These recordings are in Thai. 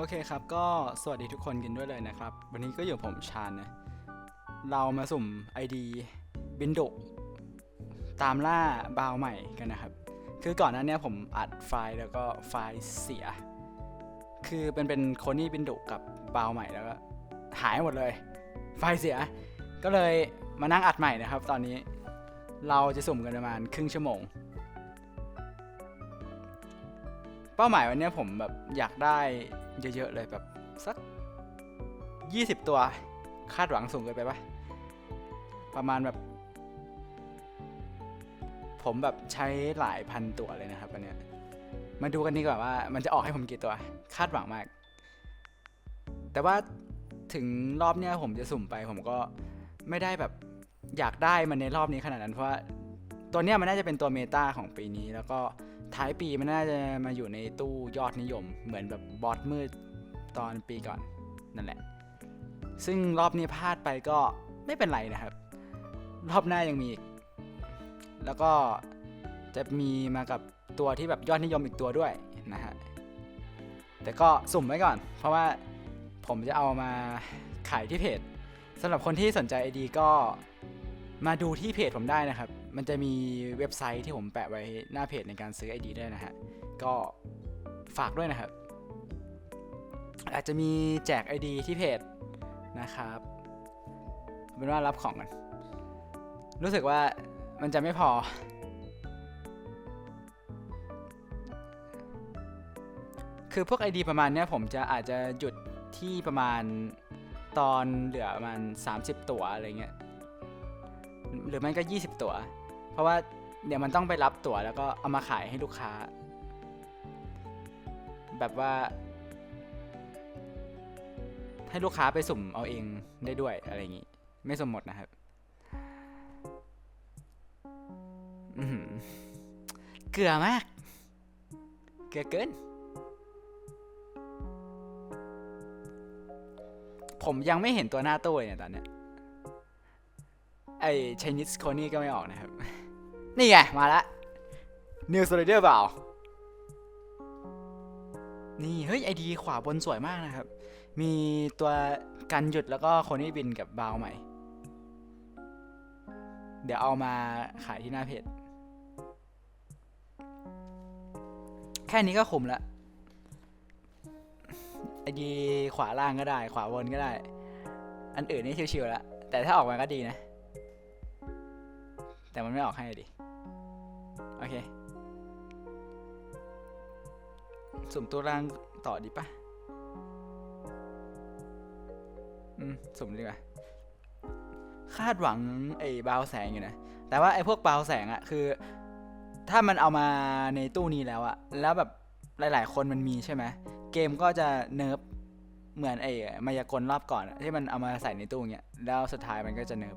โอเคครับ ก็สวัสดีทุกคนกันด้วยเลยนะครับ วันนี้ก็อยู่ผมชาญนะ เรามาสุ่ม ID บินดุตามล่าบาวใหม่กันนะครับ คือก่อนหน้านี้ผมอัดไฟล์แล้วก็ไฟล์เสีย คือเป็นเป็นโคนี่บินดุกับบาวใหม่แล้วก็หายหมดเลย ไฟล์เสีย ก็เลยมานั่งอัดใหม่นะครับ ตอนนี้เราจะสุ่มกันประมาณครึ่งชั่วโมง เป้าหมายวันนี้ผมแบบอยากได้เยอะๆเลยแบบสัก 20 ตัวคาดหวังสูงเกินไปปะประมาณแบบ ผมแบบใช้หลายพันตัวเลยนะครับวันเนี้ยมาดูกันดีกว่าว่า มันจะออกให้ผมกี่ตัว คาดหวังมาก แต่ว่าถึงรอบเนี้ยผมจะสุ่มไปผมก็ไม่ได้แบบอยากได้มันในรอบนี้ขนาดนั้นเพราะว่า ตัวเนี้ยมันน่าจะเป็นตัวเมตาของปีนี้ แล้วก็ท้ายปีมันน่าจะมาอยู่ในตู้ยอดนิยม เหมือนแบบบอสมืดตอนปีก่อนนั่นแหละ ซึ่งรอบนี้พลาดไปก็ไม่เป็นไรนะครับ รอบหน้ายังมีอีก แล้วก็จะมีมากับตัวที่แบบยอดนิยมอีกตัวด้วยนะฮะ แต่ก็สุ่มไว้ก่อน เพราะว่าผมจะเอามาขายที่เพจสำหรับคนที่สนใจ ID ก็มาดูที่เพจผมได้นะครับ มันจะมีเว็บไซต์ที่ผมแปะไว้หน้าเพจในการซื้อ ID ด้วยนะฮะ ก็ฝากด้วยนะครับ อาจจะมีแจก ID ที่เพจนะครับเป็นว่ารับของกัน รู้สึกว่ามันจะไม่พอ คือพวก ID ประมาณเนี้ยผมจะอาจจะหยุดที่ประมาณตอนเหลือประมาณ 30 ตัวอะไรเงี้ย หรือไม่ก็ 20 ตั๋ว เพราะว่าเดี๋ยวมันต้องไปรับตั๋วแล้วก็เอามาขายให้ลูกค้า แบบว่า ให้ลูกค้าไปสุ่มเอาเองได้ด้วยอะไรอย่างงี้ ไม่สมหมดนะครับเกลือมาก เกลือเกิน ผมยังไม่เห็นตัวหน้าตู้เลยเนี่ยตอนเนี้ย ไอ้ Chinese c o n y ก็ไม่ออกนะครับ นี่ไง มาละ New s l i d e r เปล่า นี่ เฮ้ย ไอดีขวาบนสวยมากนะครับ มีตัวกันหยุดแล้วก็โคนี่บินกับบาวใหม่ เดี๋ยวเอามาขายที่หน้าเพจ แค่นี้ก็คุ้มละไอดีขวาล่างก็ได้ ขวาบนก็ได้ อันอื่นนี่ชิวๆแล้วแต่ถ้าออกมาก็ดีนะ แต่มันไม่ออกให้ดิ โอเค สุ่มตัวล่างต่อดีปะอืม สุ่มดีกว่า คาดหวังไอ้บาวแสงอยู่นะ แต่ว่าไอ้พวกบาวแสงอะคือ ถ้ามันเอามาในตู้นี้แล้วอะแล้วแบบหลาย ๆ คนมันมีใช่ไหม เกมก็จะเนิร์ฟเหมือนไอ้มายากลรอบก่อนที่มันเอามาใส่ในตู้เงี้ย แล้วสุดท้ายมันก็จะเนิร์ฟ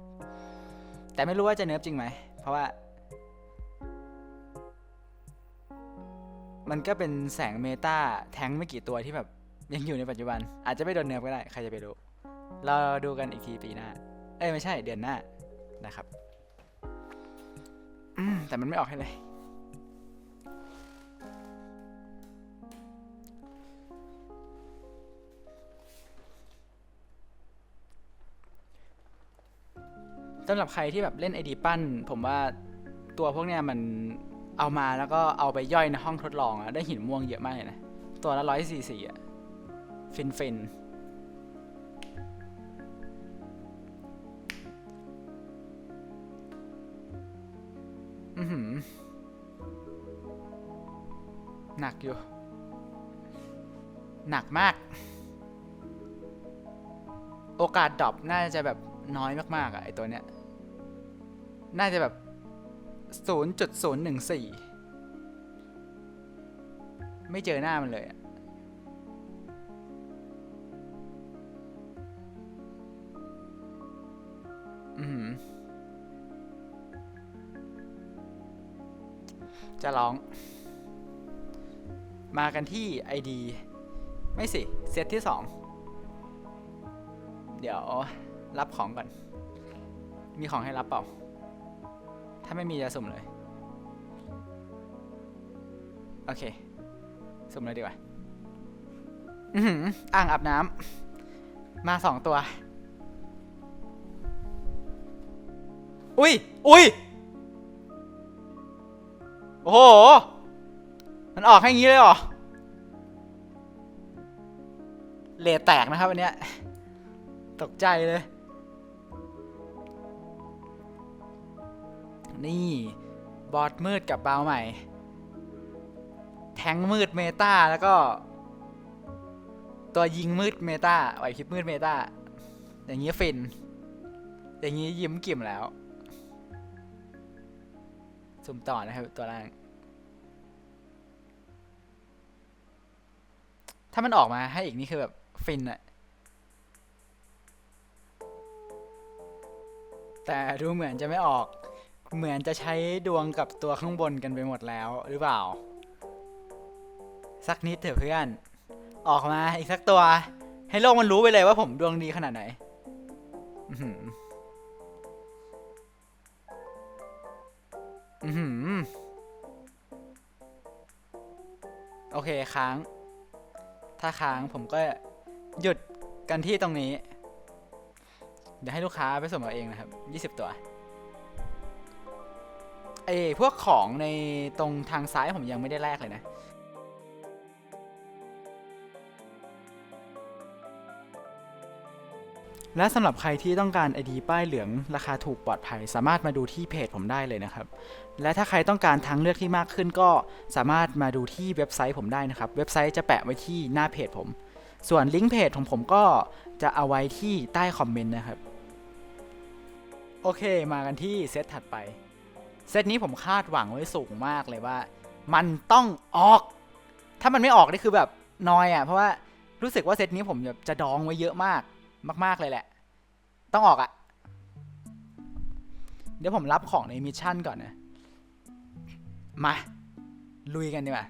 แต่ไม่รู้ว่าจะเนิร์ฟจริงไหม เพราะว่า มันก็เป็นแสงเมตาแทงไม่กี่ตัวที่แบบยังอยู่ในปัจจุบัน อาจจะไม่โดนเนิร์ฟก็ได้ ใครจะไปรู้ เราดูกันอีกทีปีหน้า เอ้ยไม่ใช่เดือนหน้านะครับแต่มันไม่ออกให้เลยำหรับใครที่แบบเล่นไอดีปั้น ผมว่าตัวพวกเนี้ยมันเอามาแล้วก็เอาไปย่อยในห้องทดลองอะได้หินม่วงเยอะมากเลยนะ ตัวละร้อยสี่สี่อะฟินฟินอือหือหนักอยู่ หนักมาก โอกาสดรอปน่าจะแบบน้อยมากๆอะไอตัวเนี้ย น่าจะแบบ0.014ไม่เจอหน้ามันเลยอะอือจะร้อง มากันที่ ID ไม่สิ เซตที่ 2 เดี๋ยวรับของก่อน มีของให้รับเปล่า ถ้าไม่มีจะสุ่มเลย โอเค สุ่มเลยดีกว่าอืออ่างอาบน้ำมาสองตัว อุ้ย อุ้ย โอ้โห มันออกให้ยี้เลยเหรอ เลแตกนะครับอันเนี้ย ตกใจเลย นี่บอสมืดกับบาวใหม่ แทงมืดเมตาแล้วก็ ตัวยิงมืดเมตาไหวคลิปมืดเมตาอย่างนี้ฟิน อย่างนี้ยิ้มกิ่มแล้วสุ่มต่อนะครับตัวล่าง ถ้ามันออกมาให้อีกนี่คือแบบฟินอะแต่ดูเหมือนจะไม่ออก เหมือนจะใช้ดวงกับตัวข้างบนกันไปหมดแล้วหรือเปล่า สักนิดเถอะเพื่อน ออกมาอีกสักตัว ให้โลกมันรู้ไปเลยว่าผมดวงดีขนาดไหนอือหืออือหือโอเคค้าง ถ้าค้างผมก็หยุดกันที่ตรงนี้ เดี๋ยวให้ลูกค้าไปส่งเอาเองนะครับ 20 ตัว อพวกของในตรงทางซ้ายผมยังไม่ได้แลกเลยนะ และสำหรับใครที่ต้องการ ID ป้ายเหลืองราคาถูกปลอดภัย สามารถมาดูที่เพจผมได้เลยนะครับ และถ้าใครต้องการทางเลือกที่มากขึ้นก็สามารถมาดูที่เว็บไซต์ผมได้นะครับ เว็บไซต์จะแปะไว้ที่หน้าเพจผม ส่วนลิงก์เพจของผมก็จะเอาไว้ที่ใต้คอมเมนต์นะครับ โอเค มากันที่เซตถัดไป เซตนี้ผมคาดหวังไว้สูงมากเลยว่า มันต้องออก ถ้ามันไม่ออกนี่คือแบบนอยอะ เพราะว่ารู้สึกว่าเซตนี้ผมแบบจะดองไว้เยอะมากมาก ๆเลยแหละ ต้องออกอะ่ะ เดี๋ยวผมรับของในมิชชั่นก่อนนะ มา ลุยกันดีกว่า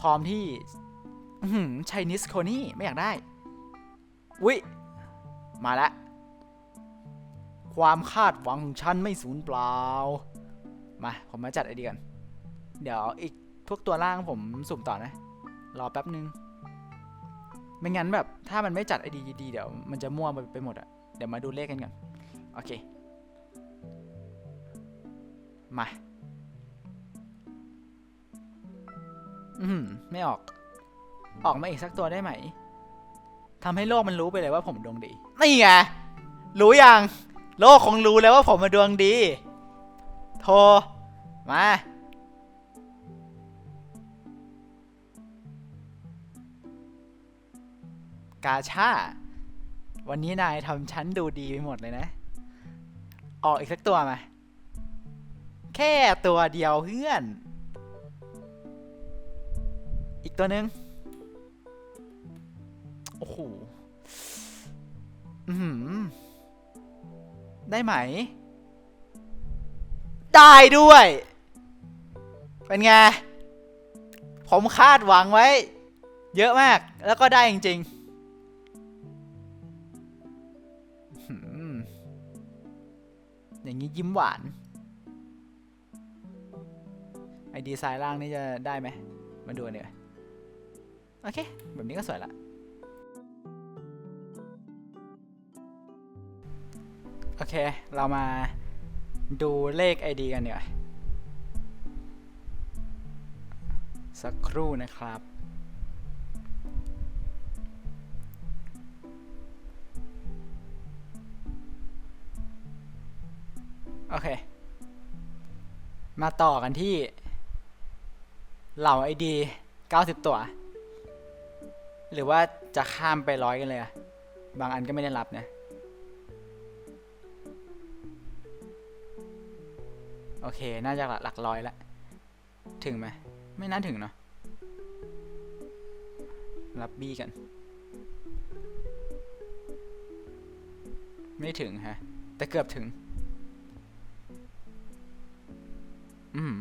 พร้อมที่ชัยนิสโคนี่ไม่อยากได้ อุ๊ยมาแล้ว ความคาดหวังของฉันไม่สูญเปล่า มาผมมาจัดไอเดียกัน เดี๋ยวอีกพวกตัวล่างผมสุ่มต่อนะ รอแป๊บนึง ไม่งั้นแบบถ้ามันไม่จัดไอดีดีเดี๋ยวมันจะมั่วไปหมดอะเดี๋ยวมาดูเลขกันก่อน โอเค มา อืมไม่ออก ออกมาอีกสักตัวได้ไหมทำให้โลกมันรู้ไปเลยว่าผมดวงดี นี่ไงรู้ยัง โลกคงรู้แล้วว่าผมมาดวงดี โทร มา กาชา วันนี้นายทำฉันดูดีไปหมดเลยนะ ออกอีกสักตัวมา แค่ตัวเดียวเพื่อน อีกตัวหนึ่งโอ้โห อือหือ ได้ไหม ได้ด้วย เป็นไง ผมคาดหวังไว้ เยอะมาก แล้วก็ได้จริงๆ อย่างนี้ยิ้มหวาน ไอดีไซน์ล่างนี่จะได้ไหม มาดูกันดีกว่าโอเค แบบนี้ก็สวยละ โอเค เรามาดูเลข ID กันเดีกว่าสักครู่นะครับ โอเค มาต่อกันที่ เหล่า ID 90 ตัว หรือว่าจะข้ามไปร้อยกันเลยอะบางอันก็ไม่ได้รับนะ โอเค น่าจะหลักร้อยละ ถึงไหม ไม่น่าถึงเนาะ รับบี้กัน ไม่ถึงฮะ แต่เกือบถึง อืม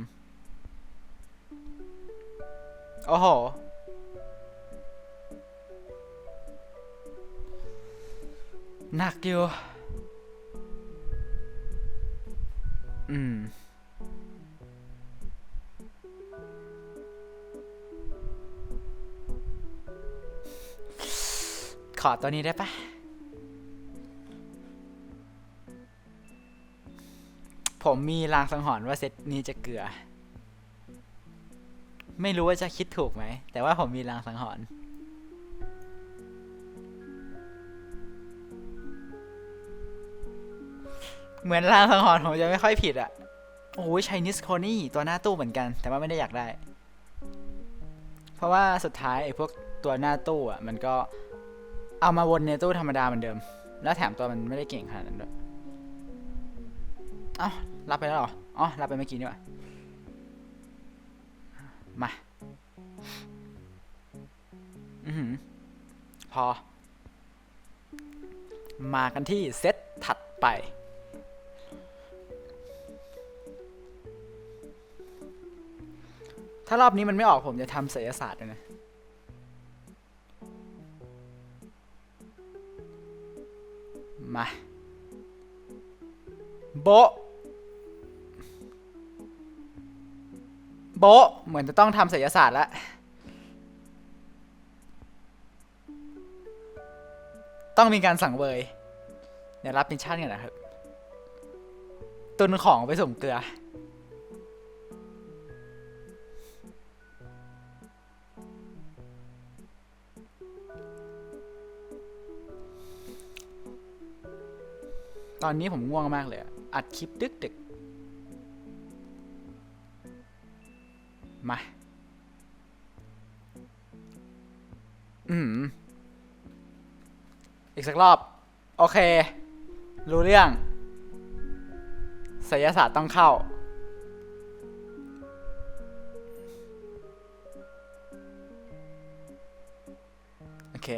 โอ้โห หนักอยู่ อืม ขอตัวนี้ได้ปะผมมีลางสังหรณ์ว่าเซตนี้จะเกลือ ไม่รู้ว่าจะคิดถูกไหม แต่ว่าผมมีลางสังหรณ์เหมือนลางสังหรณ์ผมจะไม่ค่อยผิดอะโอ้ยช i นิสโคนี่ตัวหน้าตู้เหมือนกัน แต่ว่าไม่ได้อยากได้ เพราะว่าสุดท้ายไอ้พวกตัวหน้าตู้อะมันก็ เอามาวนในตู้ธรรมดาเหมือนเดิม แล้วแถมตัวมันไม่ได้เก่งขนาดนั้นด้วยเอ้ารับไปแล้วเหรอ อ๋อ รับไปเมื่อกี้นี่ว่ามาอือหือพอ มากันที่เซตถัดไป ถ้ารอบนี้มันไม่ออกผมจะทำศิลศาสตร์ด้วยนะ มาโบโบเหมือนจะต้องทำศิลศาสตร์แล้วต้องมีการสั่งเวยเดี๋ยวรับมิชชั่นกันนะครับ ตุนของไปส่งเกลือ ตอนนี้ผมง่วงมากเลย อัดคลิปดึกดึกๆมา อืม อีกสักรอบ โอเค รู้เรื่องศิลศาสตร์ต้องเข้า โอเค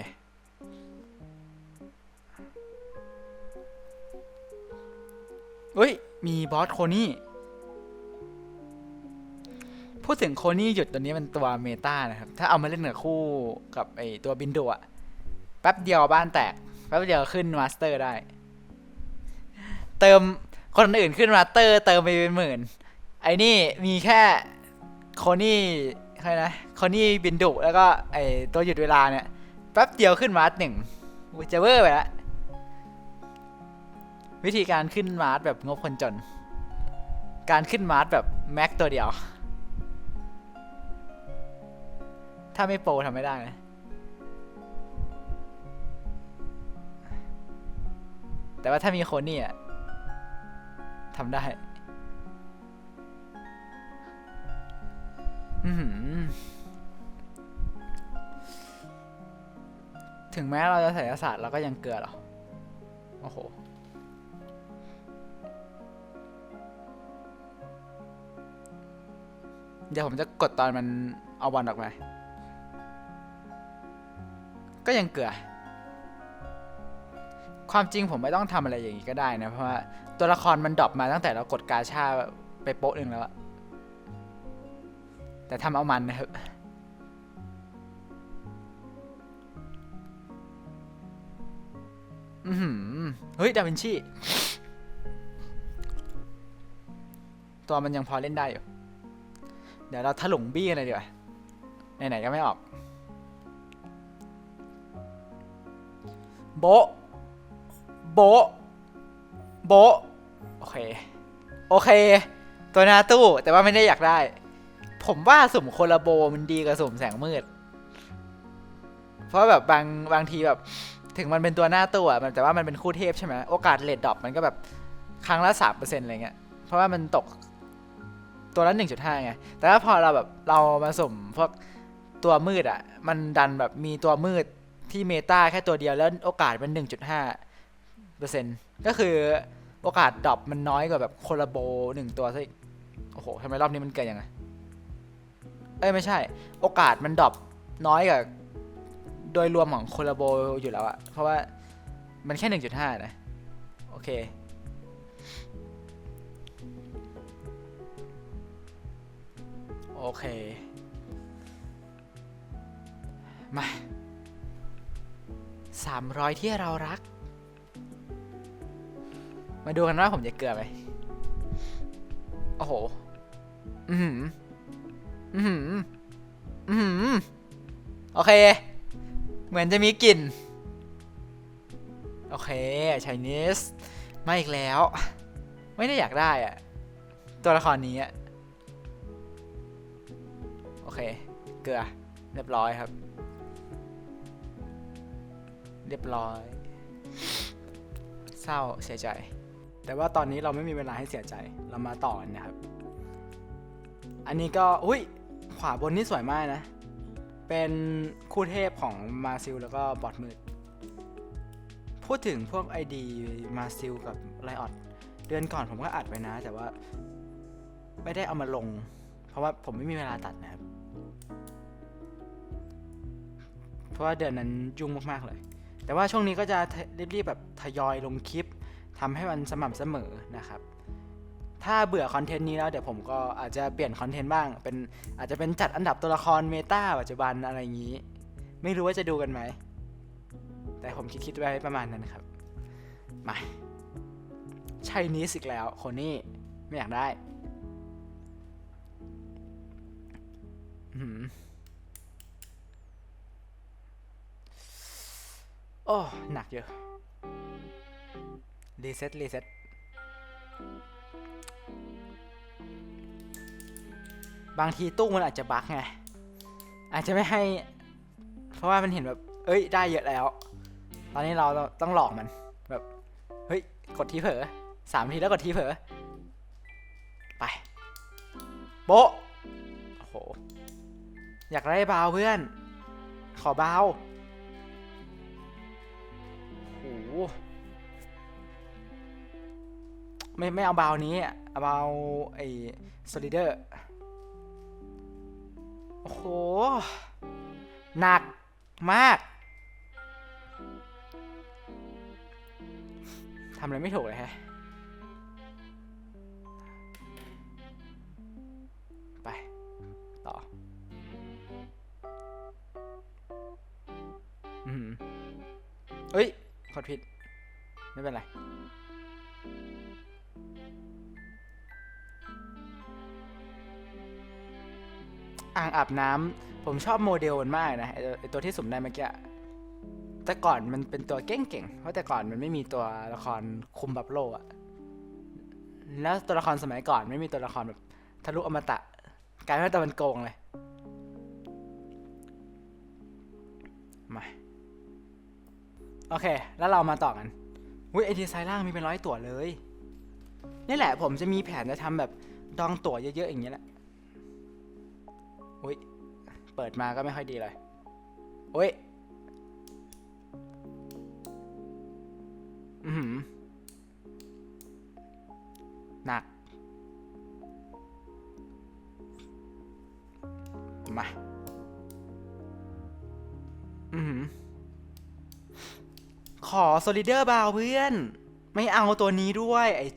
เฮ้ย มีบอสโคนี่ พูดถึงโคนี่หยุดตัวนี้เป็นตัวเมตานะครับ ถ้าเอามาเล่นกับคู่กับไอตัวบินโดะแป๊บเดียวบ้านแตก แป๊บเดียวขึ้นมาสเตอร์ได้ เติมคนอื่นขึ้นมาสเตอร์เติมไปเป็นหมื่น ไอ้นี่มีแค่โคนี่ใครนะโคนี่บินดุแล้วก็ไอตัวหยุดเวลาเนี่ยแป๊บเดียวขึ้นมาสหนึ่งจะเวอร์ไปแล้ว วิธีการขึ้นมาร์ทแบบงบคนจน การขึ้นมาร์ทแบบแม็กตัวเดียว ถ้าไม่โปรทำไม่ได้นะแต่ว่าถ้ามีคนนี่อะทำได้อืถึงแม้เราจะใส่ศาสตร์เราก็ยังเกลือหรอ โอ้โห เดี๋ยวผมจะกดตอนมันเอาบอลออกมา ก็ยังเกลือ ความจริงผมไม่ต้องทำอะไรอย่างนี้ก็ได้นะ เพราะว่าตัวละครมันดรอปมาตั้งแต่เรากดกาชาไปโป๊ะหนึ่งแล้ว แต่ทำเอามันนะครับอือหือเฮ้ย ดาวินชี ตัวมันยังพอเล่นได้อยู่ เดี๋ยวเราถลุงบี้กันเลยดีกว่าไหนๆก็ไม่ออก โบโบโบโอเค โอเค ตัวหนาตู้ แต่ว่าไม่ได้อยากได้ ผมว่าสุ่มโคลาโบมันดีกว่าสุ่มแสงมืด เพราะแบบบางบางทีแบบ ถึงมันเป็นตัวหน้าตู้อะแต่ว่ามันเป็นคู่เทพใช่ไหมโอกาสเลดดรอปมันก็แบบครั้งละสามเปอร์เซ็นต์อะไรเงี้ย เพราะว่ามันตก ตัวละหนึ่งจุดห้าไง แต่ถ้าพอเราแบบเรามาสมพวกตัวมืดอะ มันดันแบบมีตัวมืดที่เมตาแค่ตัวเดียวแล้วโอกาสมันหนึ่งจุดห้าเปอร์เซ็นต์ก็คือโอกาสดรอปมันน้อยกว่าแบบโคลาโบหนึ่งตัวซะอีก โอ้โหทำไมรอบนี้มันเกินยังไง เอ้ยไม่ใช่ โอกาสมันดรอปน้อยกว่าโดยรวมของโคลาโบอยู่แล้วอะเพราะว่ามันแค่หนึ่งจุดห้านะ โอเค โอเค มาสามร้อยที่เรารัก มาดูกันว่าผมจะเกลือไหมโอ้โห อือหืออือหืออือหือโอเค เหมือนจะมีกลิ่น โอเคชายนิสมาอีกแล้ว ไม่ได้อยากได้อะตัวละครนี้อะ เค เกลือ เรียบร้อยครับ เรียบร้อย เศร้าเสียใจ แต่ว่าตอนนี้เราไม่มีเวลาให้เสียใจ เรามาต่อกันนะครับ อันนี้ก็อุ้ย ขวาบนนี่สวยมากนะ เป็นคู่เทพของมาซิลแล้วก็บอดมืด พูดถึงพวก ID มาซิลกับไลออดเดือนก่อนผมก็อัดไว้นะ แต่ว่า ไม่ได้เอามาลง เพราะว่าผมไม่มีเวลาตัดนะครับ เพราะว่าเดือนนั้นยุ่งมากๆเลย แต่ว่าช่วงนี้ก็จะรีบๆแบบทยอยลงคลิปทำให้มันสม่ำเสมอนะครับ ถ้าเบื่อคอนเทนต์นี้แล้วเดี๋ยวผมก็อาจจะเปลี่ยนคอนเทนต์บ้าง เป็นอาจจะเป็นจัดอันดับตัวละครเมตาปัจจุบันอะไรอย่างนี้ ไม่รู้ว่าจะดูกันไหม แต่ผมคิดคิดไว้ประมาณนั้นครับ มาใช่นี้สิกแล้วคนนี้ไม่อยากได้ โอ้ หนักเยอะ รีเซ็ตรีเซ็ตบางทีตู้มันอาจจะบั๊กไง อาจจะไม่ให้ เพราะว่ามันเห็นแบบ เอ้ย ได้เยอะแล้ว ตอนนี้เราต้องหลอกมัน แบบ เฮ้ย กดทีเผลอสามทีแล้วกดทีเผลอไป โบะ อยากได้เบาเพื่อน ขอเบาโอ้โหไม่ไม่เอาเบานี้อะเอาบาไอ้โซลิเดอร์ โอ้โห หนักมาก ทำอะไรไม่ถูกเลยฮะ อืมเอ้ยกดผิด ไม่เป็นไร อ่างอาบน้ำผมชอบโมเดลมันมากนะไอตัวไอตัวที่สุ่มได้เมื่อกี้อะแต่ก่อนมันเป็นตัวเก่งๆ เพราะแต่ก่อนมันไม่มีตัวละครคุมบับโลอะแล้วตัวละครสมัยก่อนไม่มีตัวละครแบบทะลุอมตะกลายเป็นาตัวมันโกงเลย มา โอเค แล้วเรามาต่อกันอุ้ยไอดีไซน์ล่างมีเป็นร้อยตั๋วเลย นี่แหละผมจะมีแผนจะทำแบบดองตั๋วเยอะๆอย่างเงี้ยแหละอุ้ย เปิดมาก็ไม่ค่อยดีเลยอุ้ย อือหือหนัก มา อือหือ ขอโซลิเดอร์บาวเพื่อน ไม่เอาตัวนี้ด้วยไอ้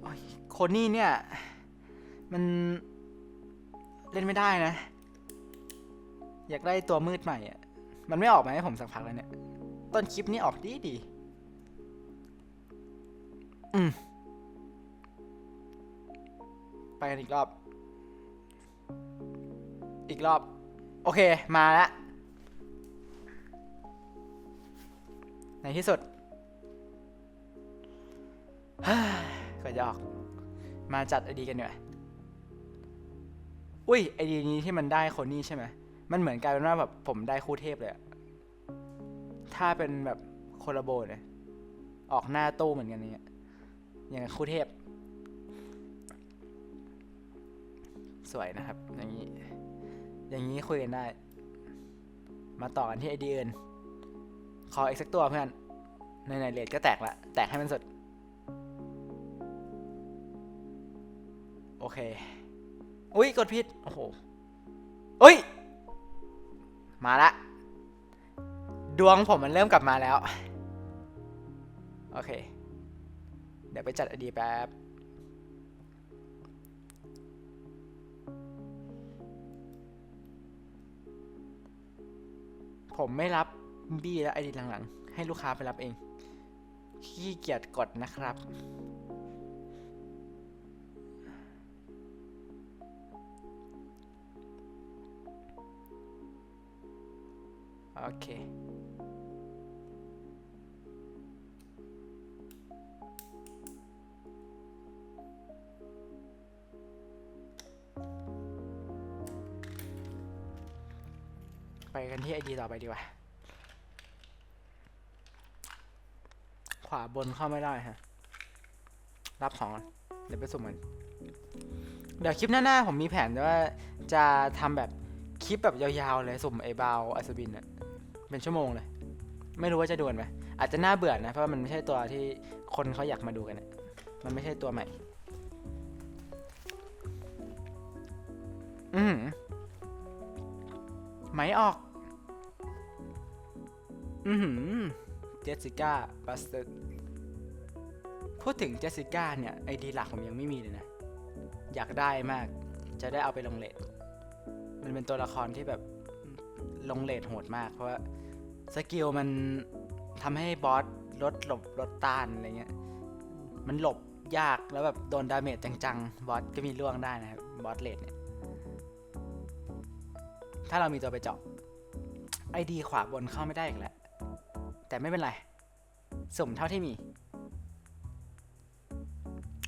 โอ้ยโคนนี่เนี่ย มันเล่นไม่ได้นะ อยากได้ตัวมืดใหม่อะ มันไม่ออกมาให้ผมสักพักแล้วเนี่ย ต้นคลิปนี้ออกดีดี อืม ไปกันอีกรอบ อีกรอบ โอเค มาแล้ว ในที่สุดก็จะออก มาจัดไอดีกันหน่อยอุ้ยไอดีนี้ที่มันได้คนนี้ใช่ไหมมันเหมือนกลายเป็นว่าแบบผมได้คู่เทพเลยถ้าเป็นแบบโคลาโบเนี่ยออกหน้าตู้เหมือนกันเนี่ยอย่างคู่เทพ สวยนะครับ อย่างนี้ อย่างนี้คุยกันได้ มาต่อกันที่ไอเดียอื่น ขออีกสักตัวเพื่อนในในเลดก็แตกละ แตกให้มันสุด โอเค อุ้ยกดผิด โอ้โหอุ้ย มาละ ดวงผมมันเริ่มกลับมาแล้ว โอเค เดี๋ยวไปจัดอดีแป๊บผมไม่รับ บี้และไอดีหลังๆ ให้ลูกค้าไปรับเอง ขี้เกียจกดนะครับ โอเคไปกันที่ไอดีต่อไปดีกว่า ขวาบนเข้าไม่ได้ฮะ รับของเดี๋ยวไปสุ่มกัน เดี๋ยวคลิปหน้าๆผมมีแผนว่าจะทำแบบคลิปแบบยาวๆเลยสุ่มไอ้บาวอัศวินอะเป็นชั่วโมงเลย ไม่รู้ว่าจะดวนไหมอาจจะน่าเบื่อนะเพราะมันไม่ใช่ตัวที่คนเขาอยากมาดูกันอะมันไม่ใช่ตัวใหม่ อืมไหมออก อือหือเจสสิก้าบัสเตอร์พูดถึงเจสสิก้าเนี่ย ไอดีหลักผมยังไม่มีเลยนะ อยากได้มาก จะได้เอาไปลงเลทมันเป็นตัวละครที่แบบลงเลทโหดมาก เพราะว่าสกิลมันทำให้บอสลดหลบลดต้านอะไรเงี้ย มันหลบยากแล้วแบบโดนดาเมจจังๆ บอสก็มีล่วงได้นะครับบอสเลทเนี่ย ถ้าเรามีตัวไปเจาะไอดีขวาบนเข้าไม่ได้อีกแล้ว แต่ไม่เป็นไรสุ่มเท่าที่มี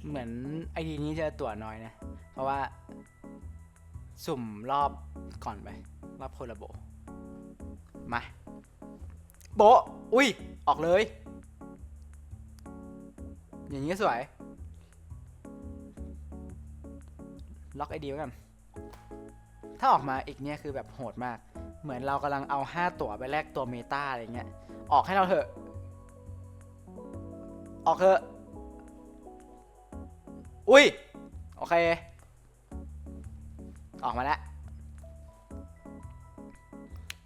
เหมือนไอดีนี้จะตั๋วน้อยนะ เพราะว่า สุ่มรอบก่อนไป รอบโคลาโบ มา โบ อุ้ย ออกเลย อย่างนี้สวย ล็อกไอเดียกัน ถ้าออกมาอีกเนี่ยคือแบบโหดมาก เหมือนเรากำลังเอา 5 ตั๋วไปแลกตัวเมตาอะไรเงี้ย ออกให้เราเถอะ ออกเถอะ อุ้ย โอเค ออกมาแล้ว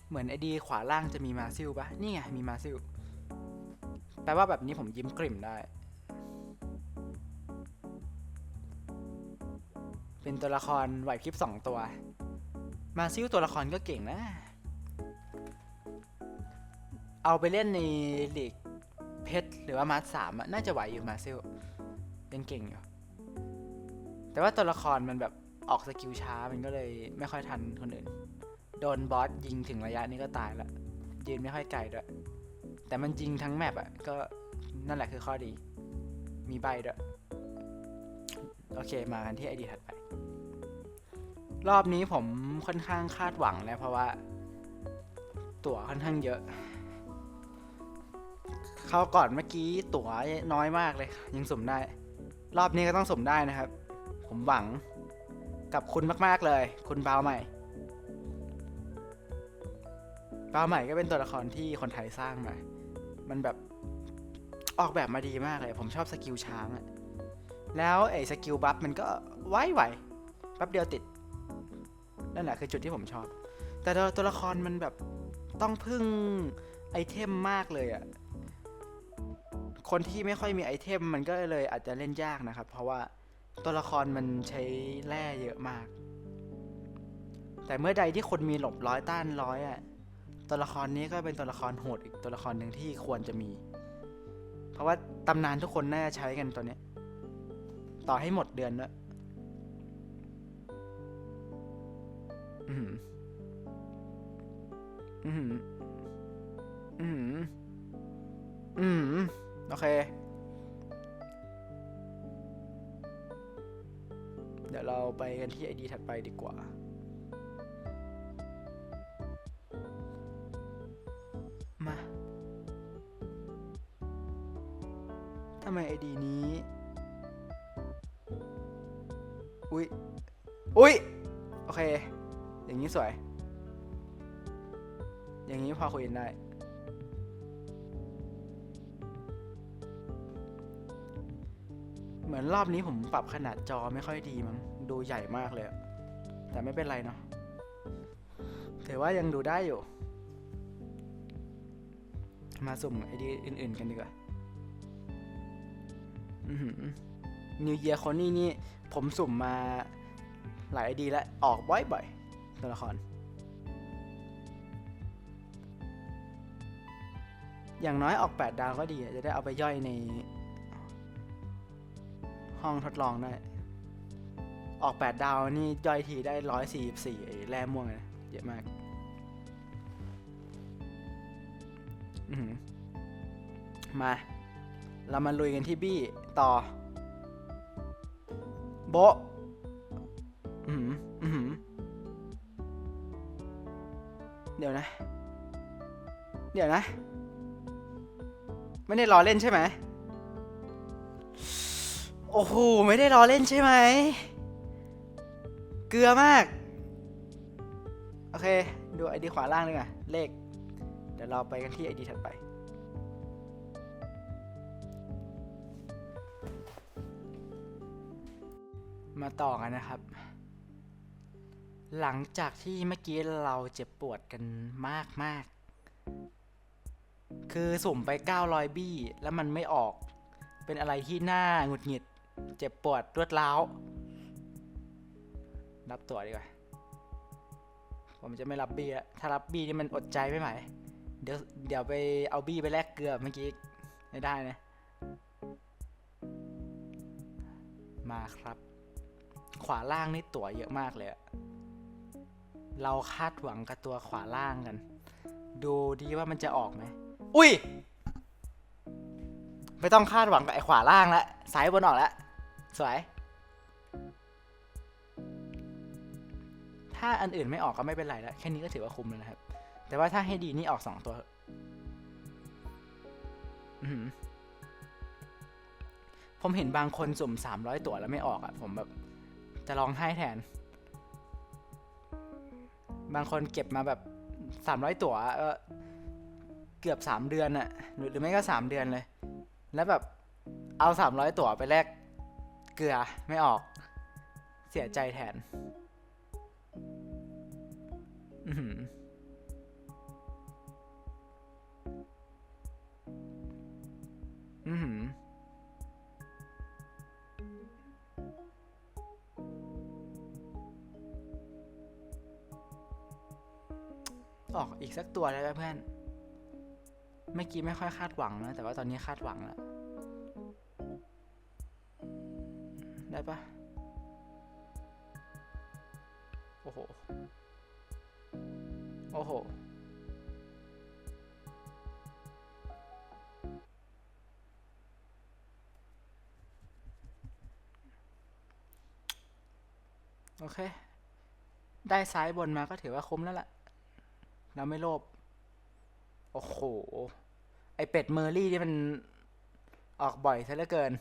เหมือนไอดีขวาล่างจะมีมาซิลปะนี่ไง มีมาซิล แปลว่าแบบนี้ผมยิ้มกลิ่มได้ เป็นตัวละครไหวพริบสองตัว มาซิลตัวละครก็เก่งนะ เอาไปเล่นในลีกเพชรหรือว่ามาร์สามน่าจะไหวอยู่มาซิลเป็นเก่งอยู่ แต่ว่าตัวละครมันแบบออกสกิลช้ามันก็เลยไม่ค่อยทันคนอื่น โดนบอสยิงถึงระยะนี้ก็ตายละยืนไม่ค่อยไกลด้วยแต่มันยิงทั้งแมปอะก็นั่นแหละคือข้อดี มีใบด้วยโอเคมากันที่ไอดีถัดไป รอบนี้ผมค่อนข้างคาดหวังแล้วเพราะว่า ตั๋วค่อนข้างเยอะ เข้าก่อนเมื่อกี้ตั๋วน้อยมากเลย ยังสุ่มได้ รอบนี้ก็ต้องสุ่มได้นะครับ ผมหวังกับคุณมาก ๆเลย คุณบาวใหม่บาวใหม่ก็เป็นตัวละครที่คนไทยสร้างมา มันแบบออกแบบมาดีมากเลย ผมชอบสกิลช้างอะแล้วไอ้สกิลบัฟมันก็ไวไหวแป๊บเดียวติด นั่นแหละคือจุดที่ผมชอบ แต่ตัวตัวละครมันแบบต้องพึ่งไอเทมมากเลยอะ คนที่ไม่ค่อยมีไอเทมมันก็เลยอาจจะเล่นยากนะครับ เพราะว่าตัวละครมันใช้แร่เยอะมาก แต่เมื่อใดที่คนมีหลบร้อยต้านร้อยอะตัวละครนี้ก็เป็นตัวละครโหดอีกตัวละครหนึ่งที่ควรจะมี เพราะว่าตำนานทุกคนน่าจะใช้กันตัวเนี้ย ต่อให้หมดเดือนด้วยอืมอืมอืมอืม โอเค เดี๋ยวเราไปกันที่ไอดีถัดไปดีกว่า มา ทำไมไอดีนี้ อุ้ยอุ้ยโอเค อย่างนี้สวย อย่างนี้พอคุยกันได้ มือนรอบนี้ผมปรับขนาดจอไม่ค่อยดีมั้งดูใหญ่มากเลย แต่ไม่เป็นไรเนาะถือว่ายังดูได้อยู่ มาสุ่มไอดีอื่น ๆ กันดีกว่าอือหือ New Year คนนี้นี่ ผมสุ่มมาหลายไอดีแล้วออกบ่อยๆตัวละคร อย่างน้อยออก 8 ดาวก็ดี จะได้เอาไปย่อยใน ห้องทดลองได้ ออก 8 ดาวนี่ย่อยทีได้ 144ไอ้แร่ม่วงเลยเยอะมากมา เรามาลุยกันที่บี้ต่อ โบะอือหืออือหือเดี๋ยวนะ เดี๋ยวนะ ไม่ได้ล้อเล่นใช่ไหม โอ้โห ไม่ได้ล้อเล่นใช่ไหม เกลือมาก โอเค ดูไอดีขวาล่างดีกว่าเลข เดี๋ยวเราไปกันที่ไอดีถัดไป มาต่อกันนะครับ หลังจากที่เมื่อกี้เราเจ็บปวดกันมากมากๆคือสุ่มไป 900 บี้ แล้วมันไม่ออก เป็นอะไรที่น่าหงุดหงิด เจ็บปวดรวดร้าว รับตัวดีกว่า ผมจะไม่รับบี้ละถ้ารับบี้นี่มันอดใจไม่ไหว เดี๋ยวเดี๋ยวไปเอาบี้ไปแลกเกลือเมื่อกี้ไม่ได้นะ มาครับ ขวาล่างนี่ตั๋วเยอะมากเลย เราคาดหวังกับตัวขวาล่างกัน ดูดีว่ามันจะออกไหม อุ้ยไม่ต้องคาดหวังกับไอ้ขวาล่างแล้วซ้ายบนออกแล้ว สวย ถ้าอันอื่นไม่ออกก็ไม่เป็นไรแล้ว แค่นี้ก็ถือว่าคุ้มแล้วนะครับ แต่ว่าถ้าให้ดีนี่ออกสองตัวผมเห็นบางคนสุ่มสามร้อยตัวแล้วไม่ออกอะ่ะ ผมแบบ จะร้องไห้แทน บางคนเก็บมาแบบสามร้อยตัวเออเกือบสามเดือนอะหรือหรือไม่ก็สามเดือนเลย แล้วแบบเอาสามร้อยตัวไปแลก เกลือไม่ออก เสียใจแทนอือหืออือหือ ออกอีกสักตัวได้ไหมเพื่อน เมื่อกี้ไม่ค่อยคาดหวังนะ แต่ว่าตอนนี้คาดหวังแล้ว ได้ปะโอ้โห โอ้โห โอเค ได้ซ้ายบนมาก็ถือว่าคุ้มแล้วล่ะ เราไม่โลภ โอ้โห ไอเป็ดเมอร์รี่นี่มันออกบ่อยซะเหลือเกิน